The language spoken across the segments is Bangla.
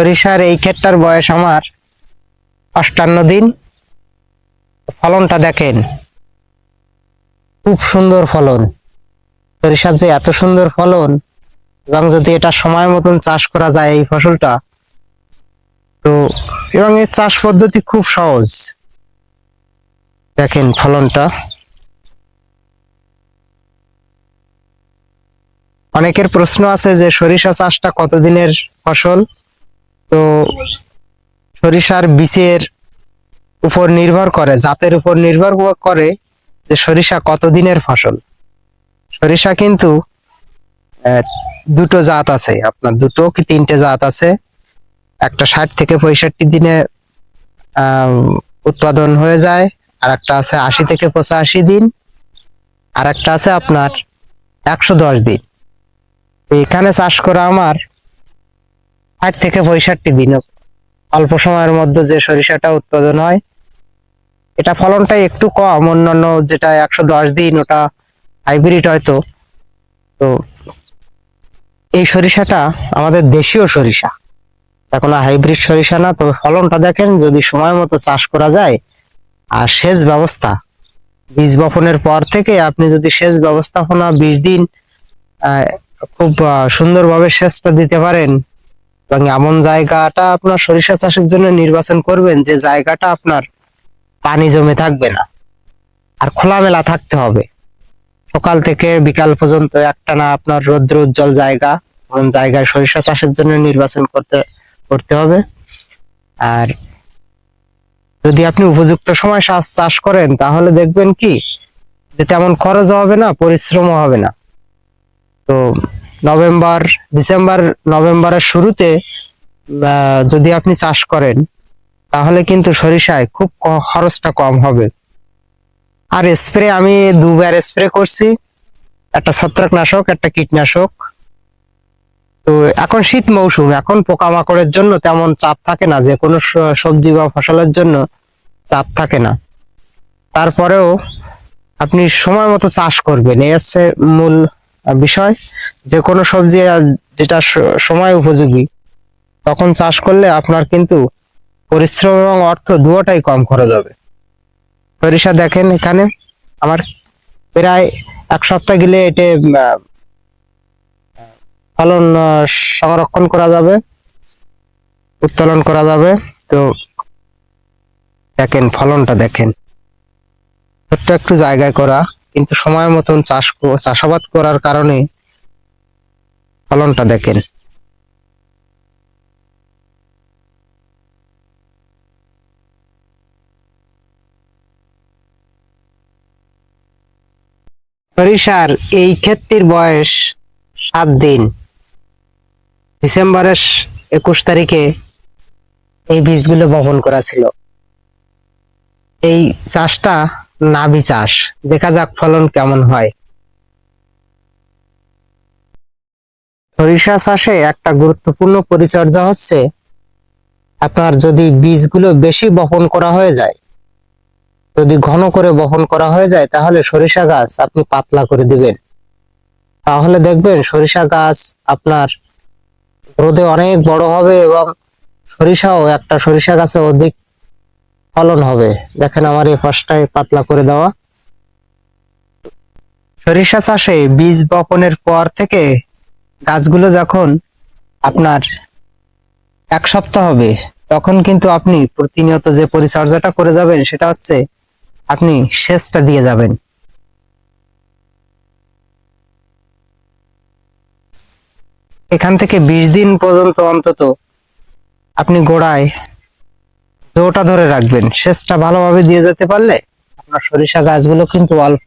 সরিষার এই ক্ষেতটার বয়স আমার অষ্টান্ন দিন। ফলনটা দেখেন। খুব সুন্দর ফলন। সরিষার যে এত সুন্দর ফলন, এবং যদি এটা সময় মতন চাষ করা যায় এই ফসলটা, তো এবং এর চাষ পদ্ধতি খুব সহজ। দেখেন ফলনটা। অনেকের প্রশ্ন আছে যে সরিষা চাষটা কতদিনের ফসল? তো সরিষার বীজের উপর নির্ভর করে, জাতের উপর নির্ভর করে যে সরিষা কতদিনের ফসল। সরিষা কিন্তু দুটো জাত আছে। আপনার দুটো কি তিনটে জাত আছে? একটা ষাট থেকে পঁয়ষট্টি দিনে উৎপাদন হয়ে যায়। আর একটা আছে আশি থেকে পঁচাশি দিন। আর একটা আছে আপনার একশো দশ দিন। এখানে চাষ করা আমার ষাট থেকে পঁয়ষট্টি দিন অল্প সময়ের মধ্যে যে সরিষাটা উৎপাদন হয়, এটা ফলনটা একটু কম, অন্যান্য যেটা একশো দশ দিন ওটা হাইব্রিড হয়তো। তো এই সরিষাটা আমাদের দেশীয় সরিষা। এখন হাইব্রিড সরিষা না, তবে ফলনটা দেখেন, যদি সময় মতো চাষ করা যায়, আর সেচ ব্যবস্থা, বীজ বপনের পর থেকে আপনি যদি সেচ ব্যবস্থাপনা বিশ দিন খুব সুন্দরভাবে সেচটা দিতে পারেন এবং এমন জায়গাটা আপনার সরিষা চাষের জন্য নির্বাচন করবেন যে জায়গাটা আপনার পানি জমে থাকবে না। আর খোলামেলা থাকতে হবে। সকাল থেকে বিকাল পর্যন্ত একটানা আপনার রৌদ্র উজ্জ্বল জায়গা এমন জায়গায় সরিষা চাষের জন্য নির্বাচন করতে করতে হবে। আর যদি আপনি উপযুক্ত সময় চাষ চাষ করেন, তাহলে দেখবেন কি? যে তেমন খরচ হবে না, পরিশ্রমও হবে না। তো নভেম্বর, ডিসেম্বর, নভেম্বরের শুরুতে যদি আপনি চাষ করেন, তাহলে কিন্তু সরিষায় খুব খরচটা কম হবে। আর স্প্রে, আমি দুবার স্প্রে করছি। একটা ছত্রাকনাশক, একটা কীটনাশক। তো এখন শীত মৌসুম, এখন পোকামাকড়ের জন্য তেমন চাপ থাকে না। যে কোনো সবজি বা ফসলের জন্য চাপ থাকে না। তারপরেও আপনি সময় মতো চাষ করবেন। এই হচ্ছে মূল বিষয়, যে কোনো সবজি যেটা সময় উপযোগী, তখন চাষ করলে আপনার কিন্তু পরিশ্রম এবং অর্থ দুটোটাই কম খরচ হবে। সরিষা দেখেন এখানে, আমার প্রায় এক সপ্তাহ গেলে এতে ফলন সংরক্ষণ করা যাবে, উত্তোলন করা যাবে। তো দেখেন, ফলনটা দেখেন। ছোট্ট একটু জায়গায় করা। কিন্তু সময় মতন চাষ চাষাবাদ করার কারণে ফলনটা দেখেন। সরিষার এই ক্ষেতটির বয়স সাত দিন। ডিসেম্বরের একুশ তারিখে এই বীজগুলো বপন করা ছিল। এই চাষটা নাভি চাষ। দেখা যাক ফলন কেমন হয়। সরিষা চাষে একটা গুরুত্বপূর্ণ পরিচর্যা হচ্ছে, আপনার যদি বীজগুলো বেশি বপন করা হয়ে যায়, যদি ঘন করে বপন করা হয়ে যায়, তাহলে সরিষা গাছ আপনি পাতলা করে দিবেন। তাহলে দেখবেন সরিষা গাছ আপনার রোদে অনেক বড় হবে এবং সরিষাও একটা সরিষা গাছে অধিক ফলন হবে। দেখেন আমার এই পাশটায় পাতলা করে দেওয়া। সরিষা চাষে বীজ বপনের পর থেকে গাছগুলো যখন আপনার এক সপ্তাহ হবে, তখন কিন্তু আপনি প্রতিনিয়ত যে পরিচর্যাটা করে যাবেন, সেটা হচ্ছে আপনি সেচটা দিয়ে যাবেন। এখান থেকে বিশ দিন পর্যন্ত অন্তত আপনি গোড়ায় জোটা ধরে রাখবেন। সেচটা ভালোভাবে দিয়ে যেতে পারলে আপনার সরিষা গাছগুলো কিন্তু অল্প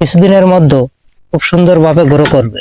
কিছুদিনের মধ্যে খুব সুন্দরভাবে গ্রো করবে।